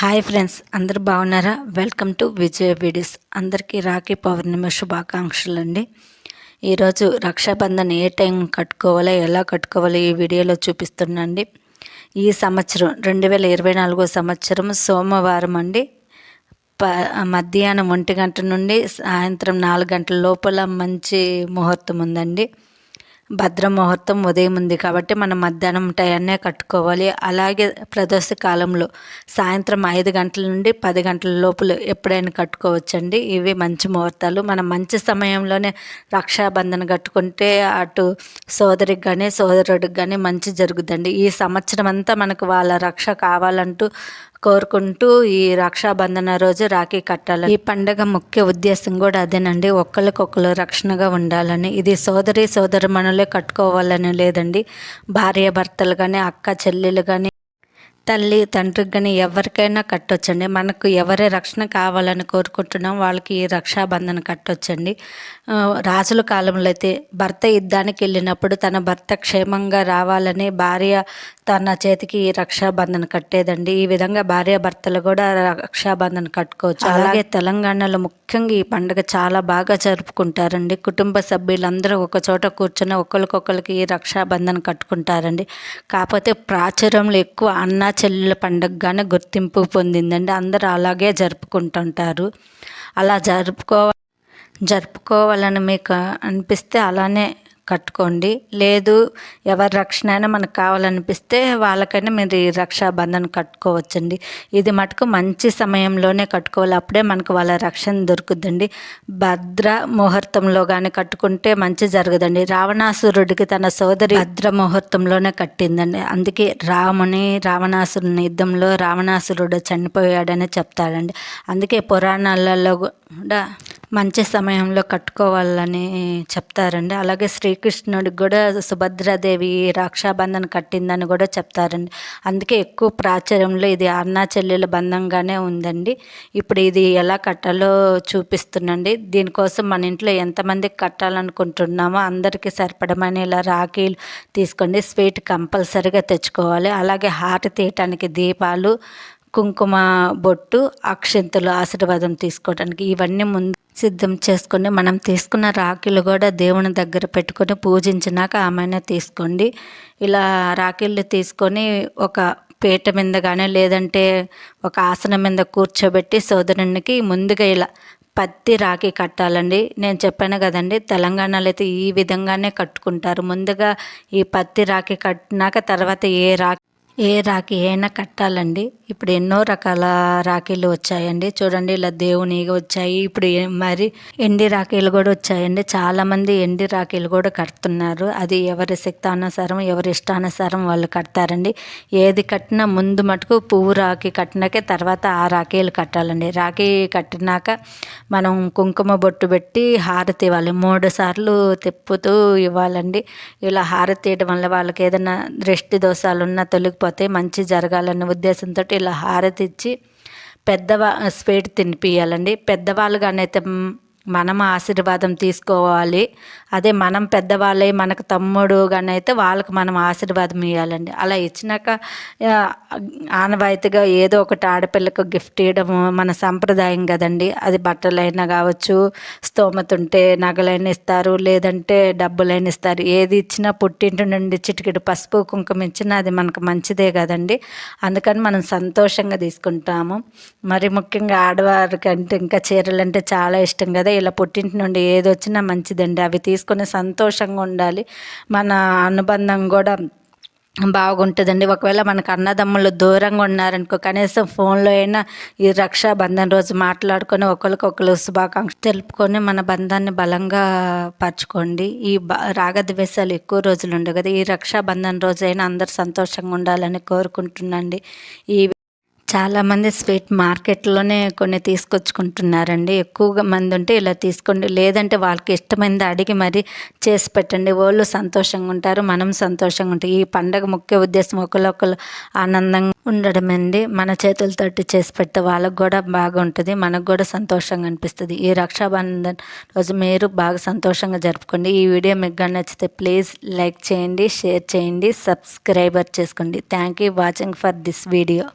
Hi friends అందరు బాగున్నారా? Welcome to Vijaya videos. అందరికీ రాఖీ పౌర్ణమి శుభాకాంక్షలు అండి ఈరోజు రక్షాబంధన్ ఏ టైం కట్టుకోవాలో ఎలా కట్టుకోవాలో ఈ వీడియోలో చూపిస్తున్నాండి ఈ సంవత్సరం రెండు వేల ఇరవై నాలుగో సంవత్సరం సోమవారం అండి. ప మధ్యాహ్నం ఒంటి గంట నుండి సాయంత్రం నాలుగు గంటల లోపల మంచి ముహూర్తం ఉందండి. భద్ర ముహూర్తం ఉదయం ఉంది కాబట్టి మనం మధ్యాహ్నం టయాన్నే కట్టుకోవాలి. అలాగే ప్రదోష కాలంలో సాయంత్రం ఐదు గంటల నుండి పది గంటల లోపల ఎప్పుడైనా కట్టుకోవచ్చండి. ఇవి మంచి ముహూర్తాలు. మనం మంచి సమయంలోనే రక్షాబంధన కట్టుకుంటే అటు సోదరికి కానీ సోదరుడికి కానీ మంచి జరుగుతుంది ఈ సంవత్సరం అంతా మనకు వాళ్ళ రక్ష కావాలంటూ కోరుకుంటూ ఈ రక్షాబంధన రోజు రాఖీ కట్టాలి ఈ పండగ ముఖ్య ఉద్దేశం కూడా అదేనండి. ఒకరికొకరు రక్షణగా ఉండాలని. ఇది సోదరి సోదరుమణులే కట్టుకోవాలని లేదండి. భార్య భర్తలు కానీ అక్క చెల్లెలు కానీ తల్లి తండ్రికి కానీ ఎవరికైనా కట్టొచ్చండి. మనకు ఎవరి రక్షణ కావాలని కోరుకుంటున్నాం వాళ్ళకి ఈ రక్షాబంధన కట్టొచ్చండి. రాజుల కాలంలో అయితే భర్త యుద్ధానికి వెళ్ళినప్పుడు తన భర్త క్షేమంగా రావాలని భార్య తన చేతికి రక్షాబంధన కట్టేదండి. ఈ విధంగా భార్య భర్తలు కూడా రక్షాబంధన కట్టుకోవచ్చు. అలాగే తెలంగాణలో ముఖ్యంగా ఈ పండుగ చాలా బాగా జరుపుకుంటారండి. కుటుంబ సభ్యులందరూ ఒక చోట కూర్చొని ఒకరికొకరికి ఈ రక్షాబంధన కట్టుకుంటారండి. కాకపోతే ప్రాచుర్యంలో ఎక్కువ అన్న చెల్లెల పండుగగానే గుర్తింపు పొందిందండి. అందరూ అలాగే జరుపుకుంటుంటారు. అలా జరుపుకో జరుపుకోవాలని మీకు అనిపిస్తే అలానే కట్టుకోండి. లేదు ఎవరి రక్షణ అయినా మనకు కావాలనిపిస్తే వాళ్ళకైనా మీరు ఈ రక్షాబంధన్ కట్టుకోవచ్చండి. ఇది మటుకు మంచి సమయంలోనే కట్టుకోవాలి. అప్పుడే మనకు వాళ్ళ రక్షణ దొరుకుద్దండి. భద్ర ముహూర్తంలో కానీ కట్టుకుంటే మంచి జరగదండి. రావణాసురుడికి తన సోదరి భద్ర ముహూర్తంలోనే కట్టిందండి. అందుకే రాముని రావణాసురుని యుద్ధంలో రావణాసురుడు చనిపోయాడని చెప్తాడండి. అందుకే పురాణాలలో కూడా మంచి సమయంలో కట్టుకోవాలని చెప్తారండి. అలాగే శ్రీకృష్ణుడికి కూడా సుభద్రాదేవి రక్షాబంధన కట్టిందని కూడా చెప్తారండి. అందుకే ఎక్కువ ప్రాచుర్యంలో ఇది అన్నా చెల్లెల బంధంగానే ఉందండి. ఇప్పుడు ఇది ఎలా కట్టాలో చూపిస్తుందండి. దీనికోసం మన ఇంట్లో ఎంతమందికి కట్టాలనుకుంటున్నామో అందరికీ సరిపడమని ఇలా రాఖీలు తీసుకోండి. స్వీట్ కంపల్సరీగా తెచ్చుకోవాలి. అలాగే హారతి తీయటానికి దీపాలు కుంకుమ బొట్టు అక్షంతులు ఆశీర్వాదం తీసుకోవడానికి ఇవన్నీ ముందు సిద్ధం చేసుకొని మనం తీసుకున్న రాఖీలు కూడా దేవుని దగ్గర పెట్టుకొని పూజించినాక ఆమెనే తీసుకోండి. ఇలా రాఖీలు తీసుకొని ఒక పీట మీద కానీ లేదంటే ఒక ఆసనం మీద కూర్చోబెట్టి సోదరునికి ముందుగా ఇలా పత్తి రాఖీ కట్టాలండి. నేను చెప్పాను కదండి తెలంగాణలో అయితే ఈ విధంగానే కట్టుకుంటారు. ముందుగా ఈ పత్తి రాఖీ కట్టినాక తర్వాత ఏ రాఖీ ఏ రాఖీ అయినా కట్టాలండి. ఇప్పుడు ఎన్నో రకాల రాఖీలు వచ్చాయండి. చూడండి ఇలా దేవుని వచ్చాయి. ఇప్పుడు మరి ఎండి రాఖీలు కూడా వచ్చాయండి. చాలామంది ఎండి రాఖీలు కూడా కడుతున్నారు. అది ఎవరి శక్తానుసారం ఎవరి ఇష్టానుసారం వాళ్ళు కడతారండి. ఏది కట్టినా ముందు మటుకు పువ్వు రాఖీ కట్టినాకే తర్వాత ఆ రాఖీలు కట్టాలండి. రాఖీ కట్టినాక మనం కుంకుమ బొట్టు పెట్టి హారతి ఇవ్వాలి. మూడు సార్లు తిప్పుతూ ఇవ్వాలండి. ఇలా హారతి తీయడం వల్ల వాళ్ళకి ఏదైనా దృష్టి దోషాలు ఉన్నా తొలగిపో లేకపోతే మంచి జరగాలన్న ఉద్దేశంతో ఇలా హారతి ఇచ్చి పెద్దవా స్వీట్ తినిపియాలండి పెద్దవాళ్ళు కానీ అయితే మనం ఆశీర్వాదం తీసుకోవాలి. అదే మనం పెద్దవాళ్ళే మనకు తమ్ముడు కానీ అయితే వాళ్ళకి మనం ఆశీర్వాదం ఇవ్వాలండి అలా ఇచ్చినాక ఆనవాయితీగా ఏదో ఒకటి ఆడపిల్లకు గిఫ్ట్ ఇవ్వడం మన సంప్రదాయం కదండి. అది బట్టలైనా కావచ్చు స్తోమత ఉంటే నగలైనా ఇస్తారు లేదంటే డబ్బులైనా ఇస్తారు. ఏది ఇచ్చినా పుట్టింటి నుండి చిటికెడు పసుపు కుంకుమ ఇచ్చినా అది మనకు మంచిదే కదండి. అందుకని మనం సంతోషంగా తీసుకుంటాము. మరి ముఖ్యంగా ఆడవారికి అంటే ఇంకా చీరలు అంటే చాలా ఇష్టం కదా. ఇలా పుట్టింటి నుండి ఏది వచ్చినా మంచిదండి. అవి తీసుకొని సంతోషంగా ఉండాలి. మన అనుబంధం కూడా బాగుంటుందండి. ఒకవేళ మనకు అన్నదమ్ములు దూరంగా ఉన్నారనుకో కనీసం ఫోన్లో అయినా ఈ రక్షాబంధన్ రోజు మాట్లాడుకొని ఒకరికొకరు శుభాకాంక్ష తెలుపుకొని మన బంధాన్ని బలంగా పరచుకోండి ఈ రాగద్వేషాలు ఎక్కువ రోజులు ఉండవు కదా. ఈ రక్షాబంధన్ రోజు అయినా అందరు సంతోషంగా ఉండాలని కోరుకుంటున్నాండి. ఈ చాలామంది స్వీట్ మార్కెట్లోనే కొన్ని తీసుకొచ్చుకుంటున్నారండి. ఎక్కువగా మంది ఉంటే ఇలా తీసుకోండి. లేదంటే వాళ్ళకి ఇష్టమైనది అడిగి మరి చేసి పెట్టండి. వాళ్ళు సంతోషంగా ఉంటారు మనం సంతోషంగా ఉంటాం. ఈ పండగ ముఖ్య ఉద్దేశం ఒకరికొకరు ఆనందంగా ఉండడం అండి మన చేతులతోటి చేసి పెడితే వాళ్ళకు కూడా బాగుంటుంది. మనకు కూడా సంతోషంగా అనిపిస్తుంది. ఈ రక్షాబంధన్ రోజు మీరు బాగా సంతోషంగా జరుపుకోండి. ఈ వీడియో మీకు నచ్చితే ప్లీజ్ లైక్ చేయండి షేర్ చేయండి సబ్స్క్రైబర్ చేసుకోండి. Thank you watching for this video